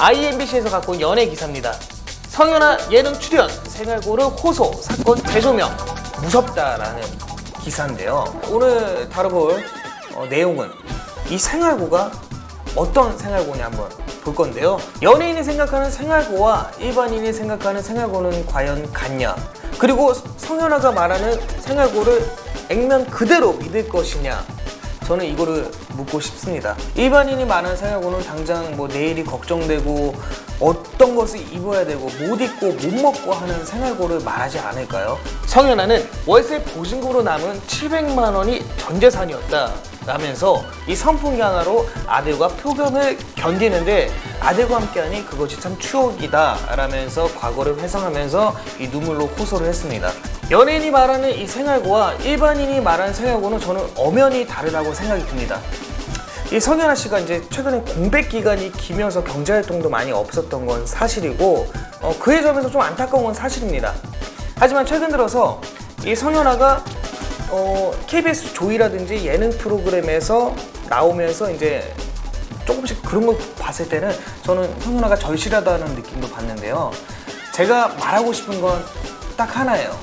IMBC에서 갖고 온 연예 기사입니다. 성현아 예능 출연, 생활고를 호소, 사건 재조명, 무섭다라는 기사인데요. 오늘 다뤄볼 어, 내용은 이 생활고가 어떤 생활고냐 한번 볼 건데요. 연예인이 생각하는 생활고와 일반인이 생각하는 생활고는 과연 같냐? 그리고 성현아가 말하는 생활고를 액면 그대로 믿을 것이냐? 저는 이거를 묻고 싶습니다. 일반인이 말하는 생활고는 당장 뭐 내일이 걱정되고 어떤 것을 입어야 되고 못 입고 못 먹고 하는 생활고를 말하지 않을까요? 성현아는 월세 보증금으로 남은 700만 원이 전 재산이었다. 라면서 이 선풍기 하나로 아들과 표견을 견디는데 아들과 함께하니 그것이 참 추억이다 라면서 과거를 회상하면서 이 눈물로 호소를 했습니다. 연예인이 말하는 이 생활고와 일반인이 말하는 생활고는 저는 엄연히 다르다고 생각이 듭니다. 이 성현아 씨가 이제 최근에 공백 기간이 길면서 경제 활동도 많이 없었던 건 사실이고 어, 그의 점에서 좀 안타까운 건 사실입니다. 하지만 최근 들어서 이 성현아가 어, KBS 조이라든지 예능 프로그램에서 나오면서 이제 조금씩 그런 걸 봤을 때는 저는 성현아가 절실하다는 느낌도 받는데요. 제가 말하고 싶은 건 딱 하나예요.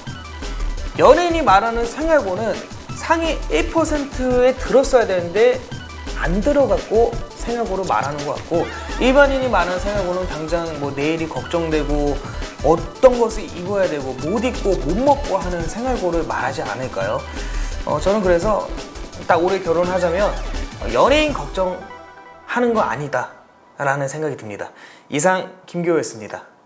연예인이 말하는 생활고는 상위 1%에 들었어야 되는데 안 들어갔고 생활고로 말하는 것 같고 일반인이 말하는 생활고는 당장 뭐 내일이 걱정되고 어떤 것을 입어야 되고 못 입고 못 먹고 하는 생활고를 말하지 않을까요? 어, 저는 그래서 딱 올해 결혼하자면 연예인 걱정하는 거 아니다 라는 생각이 듭니다. 이상 김교호였습니다.